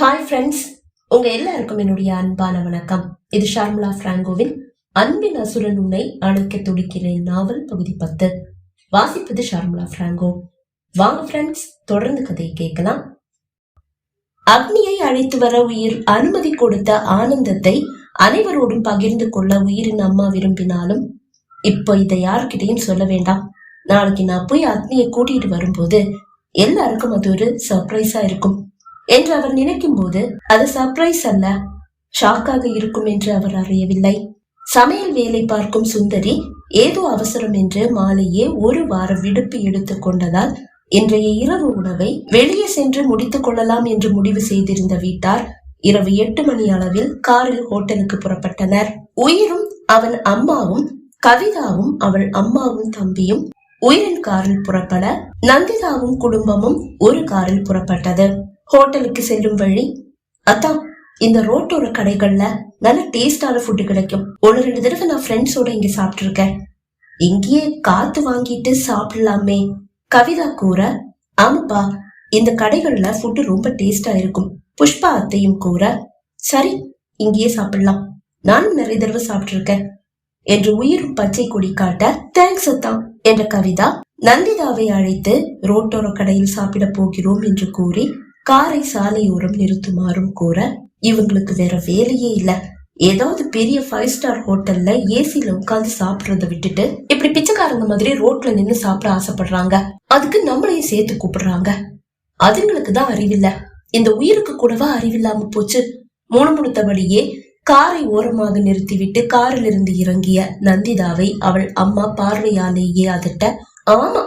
Hi friends உங்க எல்லாருக்கும் என்னுடைய அன்பான வணக்கம். இது ஷார்முலா பிராங்கோவின் அன்பின் அசுரன் உன்னை அழைக்க துடிக்கிறேன் நாவல் பகுதி பத்து. வாசிப்பது ஷார்முலா பிராங்கோ. வாங்க ஃப்ரெண்ட்ஸ் தொடர்ந்து கதையை கேட்கலாம். அக்னியை அழைத்து வர உயிர் அனுமதி கொடுத்த ஆனந்தத்தை அனைவரோடும் பகிர்ந்து கொள்ள உயிரின் அம்மா விரும்பினாலும் இப்போ இதை யாருக்கிட்டையும் சொல்ல வேண்டாம். நாளைக்கு நான் போய் அக்னியை கூட்டிட்டு வரும்போது எல்லாருக்கும் அது ஒரு சர்ப்ரைஸா இருக்கும். என்று அவர் நினைக்கும் போது அது சர்ப்ரைஸ் அல்ல. ஷாக்காக இருக்கும் என்று அவர் அறியவில்லை. சமையல் வேலை பார்க்கும் சுந்தரி ஏதோ அவசரம் என்று மாலையே ஒரு வாரம் விடுப்பு எடுத்துக் கொண்டதால் இன்றைய இரவு உணவை வெளியே சென்று முடித்துக் கொள்ளலாம் என்று முடிவு செய்திருந்த வீட்டார் இரவு எட்டு மணி அளவில் காரில் ஹோட்டலுக்கு புறப்பட்டனர். உயிரும் அவன் அம்மாவும் கவிதாவும் அவள் அம்மாவும் தம்பியும் உயிரின் காரில் புறப்பட நந்திதாவும் குடும்பமும் ஒரு காரில் புறப்பட்டது. ஹோட்டலுக்கு செல்லும் வழி அதான் இந்த ரோட்டோர கடைகள்ல நல்ல டேஸ்டான ஃபுட்டு கிடைக்கும். ஒரு ரெண்டு தடவை நான் ஃப்ரெண்ட்ஸோட இங்க சாப்பிட்டுருக்கேன். இங்கேயே காத்து வாங்கிட்டு சாப்பிடலாமே. கவிதா கூற ஆமாப்பா இந்த கடைகள்ல ஃபுட்டு ரொம்ப டேஸ்டா இருக்கும். புஷ்பா அத்தையும் கூற சரி இங்கேயே சாப்பிடலாம். நானும் நிறைய தடவை சாப்பிட்டுருக்கேன். என்று உயிரும் பச்சை கொடி காட்ட தேங்க்ஸ் அத்தா என்ற கவிதா நந்திதாவை அழைத்து ரோட்டோர கடையில் சாப்பிட போகிறோம் என்று கூறி காரை சாலையோரம் நிறுத்துமாறும் கூற இவங்களுக்கு வேற வேலையே இல்ல. ஏதாவது பெரிய ஃபைவ் ஸ்டார் ஹோட்டல்ல ஏசில உட்கார்ந்து சாப்பிடுறத விட்டுட்டு இப்படி பிச்சைக்காரங்க மாதிரி ரோட்ல நின்னு சாப்பிட ஆசைப்படுறாங்க. அதுக்கு நம்மளையும் சேர்த்து கூப்பிடுறாங்க. அதுங்களுக்கு தான் அறிவில்ல. இந்த உயிருக்கு கூடவா அறிவில்லாம போச்சு. முணுமுணுத்தபடியே காரை ஓரமாக நிறுத்திவிட்டு காரில் இருந்து இறங்கிய நந்திதாவை அவள் அம்மா பார்வையாலேயே அதட்ட ஆமா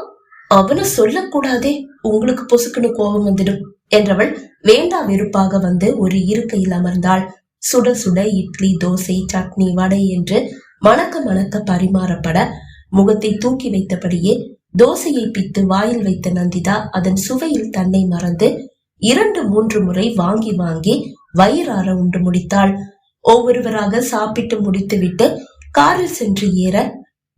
அவனை சொல்லக்கூடாதே. உங்களுக்கு பொசுக்குன்னு கோபம் வந்துடும். என்றவள் வேண்டா வெறுப்பாக வந்து ஒரு இருக்கையில் அமர்ந்தாள். சுட சுட இட்லி தோசை சட்னி வடை என்று மணக்க மணக்க பரிமாறப்பட முகத்தை தூக்கி வைத்தபடியே தோசையை பித்து வாயில் வைத்த நந்திதா அதன் சுவையில் தன்னை மறந்து இரண்டு மூன்று முறை வாங்கி வாங்கி வயிறார உண்டு முடித்தாள். ஒவ்வொருவராக சாப்பிட்டு முடித்துவிட்டு காரில் சென்று ஏற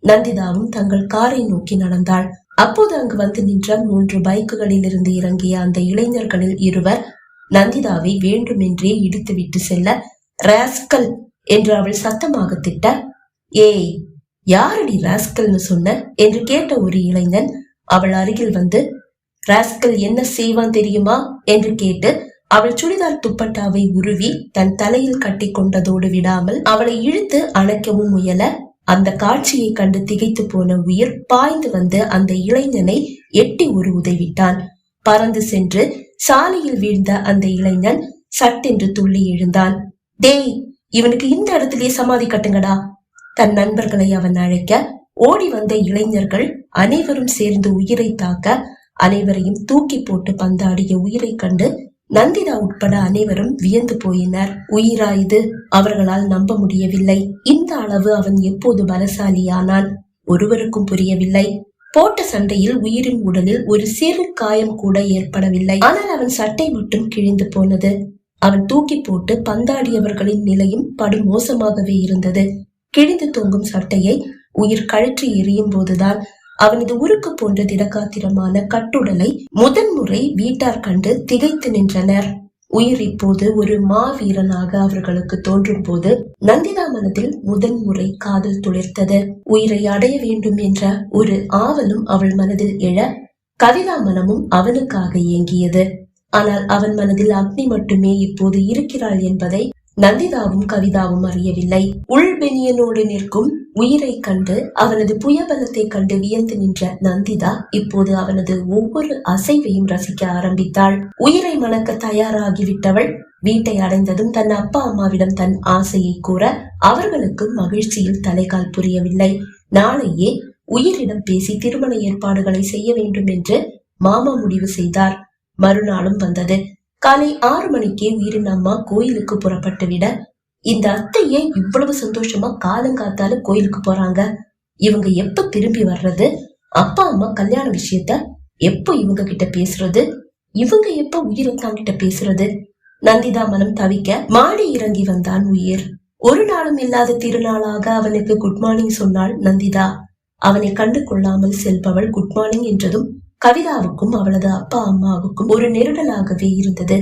நந்திதாவும் தங்கள் காரை நோக்கி நடந்தாள். அப்போது அங்கு வந்து நின்ற மூன்று பைக்குகளில் இருந்து இறங்கிய அந்த இளைஞர்களில் இருவர் நந்திதாவை வேண்டுமென்றே இடித்துவிட்டு செல்ல ராஸ்கல் என்று அவள் சத்தமாக திட்ட ஏய் யாரடி ராஸ்கல்னு சொன்ன? என்று கேட்ட ஒரு இளைஞன் அவள் அருகில் வந்து ராஸ்கல் என்ன செய்வான் தெரியுமா? என்று கேட்டு அவள் சுடிதார் துப்பட்டாவை உருவி தன் தலையில் கட்டி கொண்டதோடு விடாமல் அவளை இழுத்து அணைக்கவும் முயல அந்த காட்சியை கண்டு திகைத்து போன உயிர் பாய்ந்து வந்து அந்த இளைஞனை எட்டி ஒரு உதவிட்டான். பறந்து சென்று சாலையில் வீழ்ந்த அந்த இளைஞன் சட்டென்று துள்ளி எழுந்தான். டேய் இவனுக்கு இந்த இடத்திலேயே சமாதி கட்டுங்கடா. தன் நண்பர்களை அவன் அழைக்க ஓடி வந்த இளைஞர்கள் அனைவரும் சேர்ந்து உயிரை தாக்க அனைவரையும் தூக்கி போட்டு பந்தாடிய உயிரை கண்டு நந்திதா உட்பட அனைவரும் வியந்து போயினர். உயிரா இது அவர்களால் நம்ப முடியவில்லை. இந்த அளவு அவன் எப்போது பலசாலியானான்? ஒருவருக்கும் புரியவில்லை. போட்ட சண்டையில் உயிரின் உடலில் ஒரு சிறு காயம் கூட ஏற்படவில்லை. ஆனால் அவன் சட்டை மட்டும் கிழிந்து போனது. அவன் தூக்கி போட்டு பந்தாடியவர்களின் நிலையும் படு மோசமாகவே இருந்தது. கிழிந்து தொங்கும் சட்டையை உயிர் கழற்றி எரியும் போதுதான் அவனது உருக்கு போன்ற திடகாத்திரமான கட்டுடலை முதன்முறை வீட்டார் கண்டு திகைத்து நின்றனர். உயிர் இப்போது ஒரு மாவீரனாக அவர்களுக்கு தோன்றும் போது நந்திதா மனதில் முதன்முறை காதல் துளிர்த்தது. உயிரை அடைய வேண்டும் என்ற ஒரு ஆவலும் அவள் மனதில் எழ கவிதா மனமும் அவனுக்காக இயங்கியது ஆனால் அவன் மனதில் அக்னி மட்டுமே இப்போது இருக்கிறாள் என்பதை நந்திதாவும் கவிதாவும் அறியவில்லை. உள்வெளியனோடு நிற்கும் உயிரை கண்டு அவனது புயபலத்தை கண்டு வியந்து நின்ற நந்திதா இப்போது அவனது ஒவ்வொரு அசைவையும் ரசிக்க ஆரம்பித்தாள். உயிரை மணக்க தயாராகிவிட்டவள். வீட்டை அடைந்ததும் தன் அப்பா அம்மாவிடம் தன் ஆசையை கூற அவர்களுக்கு மகிழ்ச்சியில் தலைகால் புரியவில்லை. நாளையே உயிரிடம் பேசி திருமண ஏற்பாடுகளை செய்ய வேண்டும் என்று மாமா முடிவு செய்தார். மறுநாளும் வந்தது. காலை ஆறு மணிக்கே உயிரின் அம்மா கோயிலுக்கு புறப்பட்டு விட இந்த அத்தை ஏன் இவ்வளவு சந்தோஷமா காலங்காத்தால கோயிலுக்கு போறாங்க. இவங்க எப்ப திரும்பி வர்றது? அப்பா அம்மா கல்யாண விஷயத்த எப்போ இவங்க கிட்ட பேசுறது? இவங்க எப்ப உயிரத்தான் கிட்ட பேசுறது? நந்திதா மனம் தவிக்க மாடி இறங்கி வந்தான் உயிர். ஒரு நாளும் இல்லாத திருநாளாக அவனுக்கு குட் மார்னிங் சொன்னாள் நந்திதா. அவனை கண்டு கொள்ளாமல் செல்பவள் குட் மார்னிங் என்றதும் கவிதாவுக்கும் அவளது அப்பா அம்மாவுக்கும் ஒரு நெருடலாகவே இருந்தது.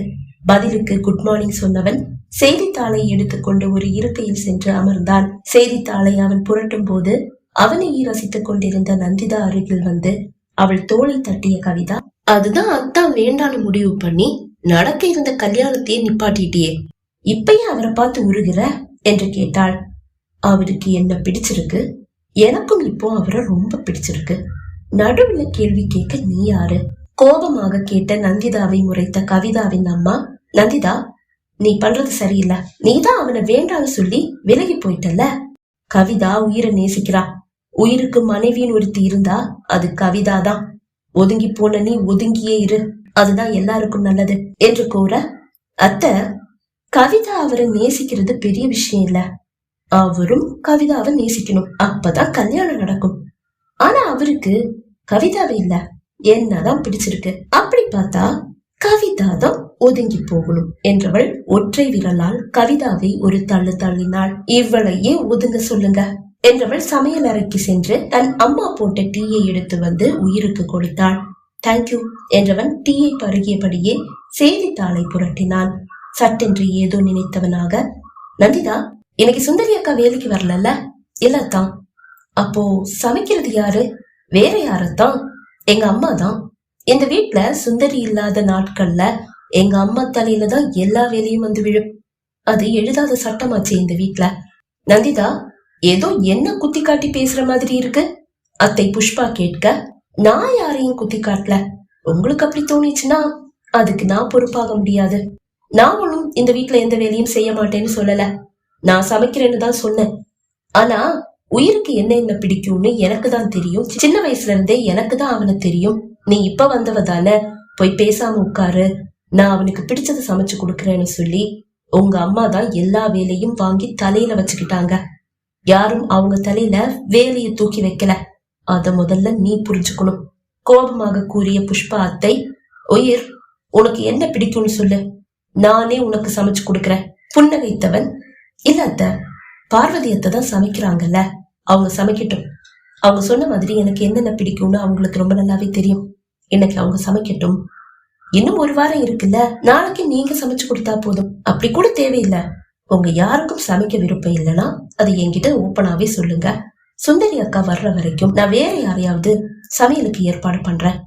பதிலுக்கு குட் மார்னிங் சொன்னவன் செய்தித்தாளை எடுத்துக்கொண்டு ஒரு இருக்கையில் சென்று அமர்ந்தான். செய்தித்தாளை அவன் புரட்டும் போது அவனையே ரசித்துக் கொண்டிருந்த நந்திதா அருகில் வந்து அவள் தோளை தட்டிய கவிதா அதுதான் அத்தான் வேண்டான்னு முடிவு பண்ணி நடக்க இருந்த கல்யாணத்தையே நிப்பாட்டிட்டியே. இப்பயே அவரை பார்த்து உருகிற? என்று கேட்டாள். அவருக்கு என்ன பிடிச்சிருக்கு? எனக்கும் இப்போ அவரை ரொம்ப பிடிச்சிருக்கு. நடுவுல கேள்வி கேட்க நீ யாரு? கோபமாக கேட்ட நந்திதாவை முறைத்த கவிதாவின் அம்மா நந்திதா நீ பண்றது சரியில்லை. நீதான் அவனை வேண்டாம்னு சொல்லி விலகி போயிட்டல கவிதா உயிரை நேசிக்கிறா. உயிருக்கு மனைவியின் ஒருத்தி இருந்தா அது கவிதா தான் ஒதுங்கி போன நீ ஒதுங்கியே இரு. அதுதான் எல்லாருக்கும் நல்லது என்று கூற அத்தை கவிதா அவரை நேசிக்கிறது பெரிய விஷயம் இல்ல. அவரும் கவிதாவை நேசிக்கணும். அப்பதான் கல்யாணம் நடக்கும். ஆனா அவருக்கு கவிதாவை இல்ல. என்னதான் பிடிச்சிருக்கு. அப்படி பார்த்தா கவிதா தான் ஒதுங்கி போகணும் என்றவள் ஒற்றை விரலால் கவிதாவை ஒரு தள்ளு தள்ளினாள். இவளையே ஒதுங்க சொல்லுங்க என்றவள் சமையல் அறைக்கு சென்று தன் அம்மா போட்ட டீயை எடுத்து வந்து உயிருக்கு கொடுத்தாள். தேங்க்யூ என்றவன் டீயை பருகியபடியே செய்தித்தாளை புரட்டினான். சட்டென்று ஏதோ நினைத்தவனாக நந்திதா இன்னைக்கு சுந்தரி அக்கா வேலைக்கு வரலல்ல? இல்லத்தான். அப்போ சமைக்கிறது யாரு? வேற யாரத்தான்? எங்க அம்மா தான் இந்த வீட்டுல சுந்தரி இல்லாத நாட்கள்ல எங்க அம்மா தலையில தான் எல்லா வேலையும் வந்து விழும். அது எழுதாத சட்டமாச்சு இந்த வீட்டுல நந்திதா ஏதோ என்ன குத்தி காட்டி பேசுற மாதிரி இருக்கு? அத்தை புஷ்பா கேட்க நான் யாரையும் குத்தி காட்டல. உங்களுக்கு அப்படி தோணிச்சுன்னா அதுக்கு நான் பொறுப்பாக முடியாது. நாமளும் இந்த வீட்டுல எந்த வேலையும் செய்ய மாட்டேன்னு சொல்லல. நான் சமைக்கிறேன்னு தான் சொன்னேன். ஆனா உயிருக்கு என்ன என்ன பிடிக்கும்னு எனக்கு தான் தெரியும். சின்ன வயசுல இருந்தே எனக்கு தான் அவனை தெரியும். நீ இப்ப வந்தவ தானே? போய் பேசாம உட்காரு. நான் அவனுக்கு பிடிச்சதை சமைச்சு கொடுக்குறேன்னு சொல்லி உங்க அம்மா தான் எல்லா வேலையும் வாங்கி தலையில வச்சுக்கிட்டாங்க. யாரும் அவங்க தலையில வேலையை தூக்கி வைக்கல. அத முதல்ல நீ புரிஞ்சுக்கணும். கோபமாக கூறிய புஷ்பா அத்தை உயிர் உனக்கு என்ன பிடிக்கும்னு சொல்லு. நானே உனக்கு சமைச்சு கொடுக்குறேன். புன்னகைத்தவன். இல்ல அத்தை பார்வதி அத்தை தான் சமைக்கிறாங்கல்ல. அவங்க சமைக்கட்டும். அவங்க சொன்ன மாதிரி எனக்கு என்னென்ன பிடிக்கும்னு அவங்களுக்கு ரொம்ப நல்லாவே தெரியும். இன்னைக்கு அவங்க சமைக்கட்டும். இன்னும் ஒரு வாரம் இருக்குல்ல? நாளைக்கு நீங்க சமைச்சு கொடுத்தா போதும். அப்படி கூட தேவையில்லை. உங்க யாருக்கும் சமைக்க விருப்பம் இல்லைன்னா அது என்கிட்ட ஓப்பனாவே சொல்லுங்க. சுந்தரி அக்கா வர்ற வரைக்கும் நான் வேற யாரையாவது சமையலுக்கு ஏற்பாடு பண்றேன்.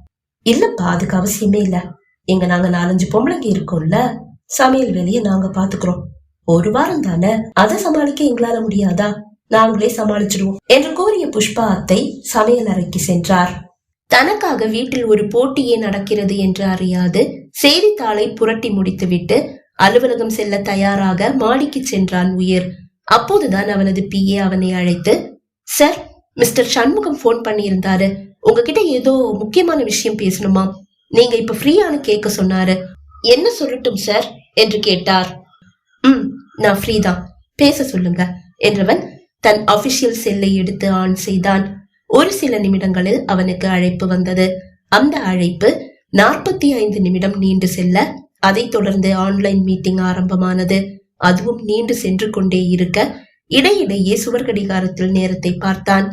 இல்லப்பா அதுக்கு அவசியமே இல்ல. எங்க நாங்க நாலஞ்சு பொம்பளைங்க இருக்கோம்ல. சமையல் வேலையை நாங்க பாத்துக்கிறோம். ஒரு வாரம் தானே? அதை சமாளிக்க எங்களால முடியாதா? நாங்களே சமாளிச்சிடுவோம் என்று கூறிய புஷ்பா அத்தை சமையல் அறைக்கு சென்றார். தனக்காக வீட்டில் ஒரு போட்டியே நடக்கிறது என்று அறியாது செய்தித்தாளை புரட்டி முடித்துவிட்டு அலுவலகம் செல்ல தயாராக மாடிக்கு சென்றான் உயிர். அப்போதுதான் அவனது பிஏ அவனை அழைத்து சார் மிஸ்டர் சண்முகம் போன் பண்ணியிருந்தாரு. உங்ககிட்ட ஏதோ முக்கியமான விஷயம் பேசணுமா? நீங்க இப்ப ஃப்ரீயானு கேட்க சொன்னாரு. என்ன சொல்லட்டும் சார்? என்று கேட்டார். ம் நான் ஃப்ரீ தான். பேச சொல்லுங்க என்றவன் தன் அபிஷியல் செல்லை எடுத்து ஆன் செய்தான். ஒரு சில நிமிடங்களில் அவனுக்கு அழைப்பு வந்தது. அந்த அழைப்பு நாற்பத்தி ஐந்து நிமிடம் நீண்டு செல்ல அதைத் தொடர்ந்து ஆன்லைன் மீட்டிங் ஆரம்பமானது. அதுவும் நீண்டு சென்று கொண்டே இருக்க இடையிடையே சுவர் கடிகாரத்தில் நேரத்தை பார்த்தான்.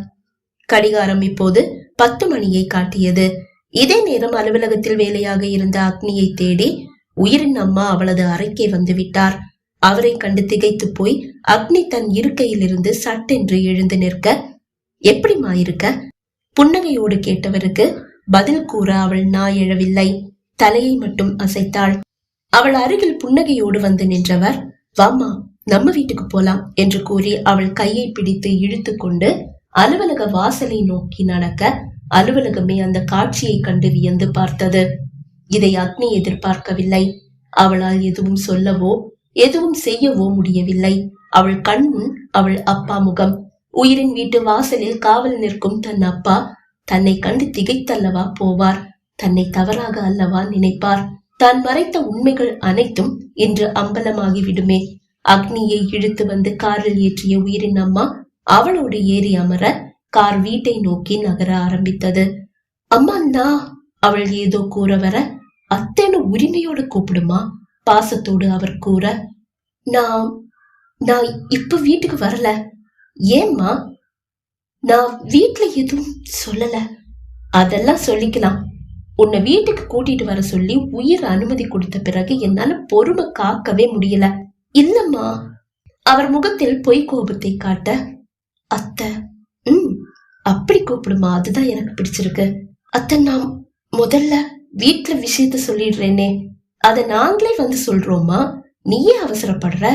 கடிகாரம் இப்போது பத்து மணியை காட்டியது. இதே நேரம் அலுவலகத்தில் வேலையாக இருந்த அக்னியை தேடி உயிரின் அம்மா அவளது அறைக்கே வந்து விட்டார். அவரை கண்டு திகைத்து போய் அக்னி தன் இருக்கையிலிருந்து சட்டென்று எழுந்து நிற்க எப்படிமா இருக்க? புன்னகையோடு கேட்டவருக்கு பதில் கூற அவள் நாய் எழவில்லை தலையை மட்டும் அசைத்தாள். அவள் அருகில் புன்னகையோடு வந்து நின்றவர் வாமா நம்ம வீட்டுக்கு போலாம் என்று கூறி அவள் கையை பிடித்து இழுத்து கொண்டு அலுவலக வாசலை நோக்கி நடக்க அலுவலகமே அந்த காட்சியை கண்டு வியந்து பார்த்தது. இதை அக்னி எதிர்பார்க்கவில்லை. அவளால் எதுவும் சொல்லவோ எதுவும் செய்யவோ முடியவில்லை. அவள் கண் முன் அவள் அப்பா முகம். உயிரின் வீட்டு வாசலில் காவல் நிற்கும் தன் அப்பா தன்னை கண்டு திகைத்தல்லவா போவார். தன்னை தவறாக அல்லவா நினைப்பார். தான் மறைத்த உண்மைகள் அனைத்தும் இன்று அம்பலமாகி விடுமே அக்னியை இழுத்து வந்து காரில் ஏற்றிய உயிரின் அம்மா அவளோடு ஏறி அமர கார் வீட்டை நோக்கி நகர ஆரம்பித்தது. அம்மா அண்ணா அவள் ஏதோ கூற வர அத்தனை உரிமையோடு கூப்பிடுமா? பாசத்தோடு அவர் கூற நான் நான் இப்ப வீட்டுக்கு வரல. ஏம்மா? நான் வீட்டுல எதுவும் சொல்லல. அதெல்லாம் சொல்லிக்கலாம். உன்னை வீட்டுக்கு கூட்டிட்டு வர சொல்லி உயிர் அனுமதி கொடுத்த பிறகு என்னால பொறுமை காக்கவே முடியல. இல்லம்மா. அவர் முகத்தில் பொய் கோபத்தை காட்ட அத்தை ம் அப்படி கூப்பிடுமா? அதுதான் எனக்கு பிடிச்சிருக்கு. அத்தை நான் முதல்ல வீட்டுல விஷயத்த சொல்லிடுறேனே. அதை நாங்களே வந்து சொல்றோமா? நீயே அவசரப்படுற?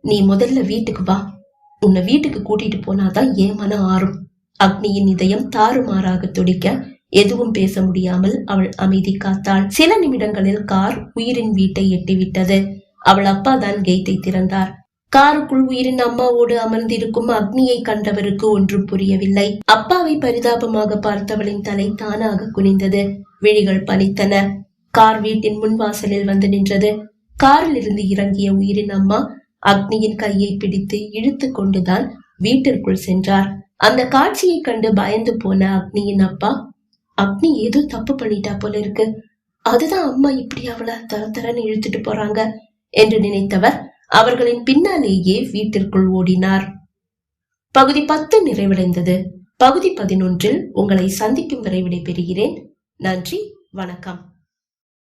நீ முதல்ல வீட்டுக்கு வா. உன்னை வீட்டுக்கு கூட்டிட்டு போனாதான் ஏன் மனம் ஆறும். அக்னியின் இதயம் தாறுமாறாக துடிக்க எதுவும் பேச முடியாமல் அவள் அமைதி காத்தாள். சில நிமிடங்களில் கார் உயிரின் வீட்டை எட்டிவிட்டது. அவள் அப்பா தான் கேட்டை திறந்தார். காருக்குள் உயிரின் அம்மாவோடு அமர்ந்திருக்கும் அக்னியை கண்டவருக்கு ஒன்றும் புரியவில்லை. அப்பாவை பரிதாபமாக பார்த்தவளின் தலை தானாக குனிந்தது. விழிகள் பனித்தன கார் வீட்டின் முன்வாசலில் வந்து நின்றது. காரில் இருந்து இறங்கிய உயிரின் அம்மா அக்னியின் கையை பிடித்து இழுத்து கொண்டுதான் வீட்டிற்குள் சென்றார். அந்த காட்சியை கண்டு பயந்து போன அக்னியின் அப்பா அக்னி ஏதோ தப்பு பண்ணிட்டா போல இருக்கு. அதுதான் அம்மா இப்படி அவளை தர தரன்னு இழுத்துட்டு போறாங்க என்று நினைத்தவர் அவர்களின் பின்னாலேயே வீட்டிற்குள் ஓடினார். பகுதி பத்து நிறைவடைந்தது. பகுதி பதினொன்றில் உங்களை சந்திக்கும் வரை விடைபெறுகிறேன். நன்றி வணக்கம்.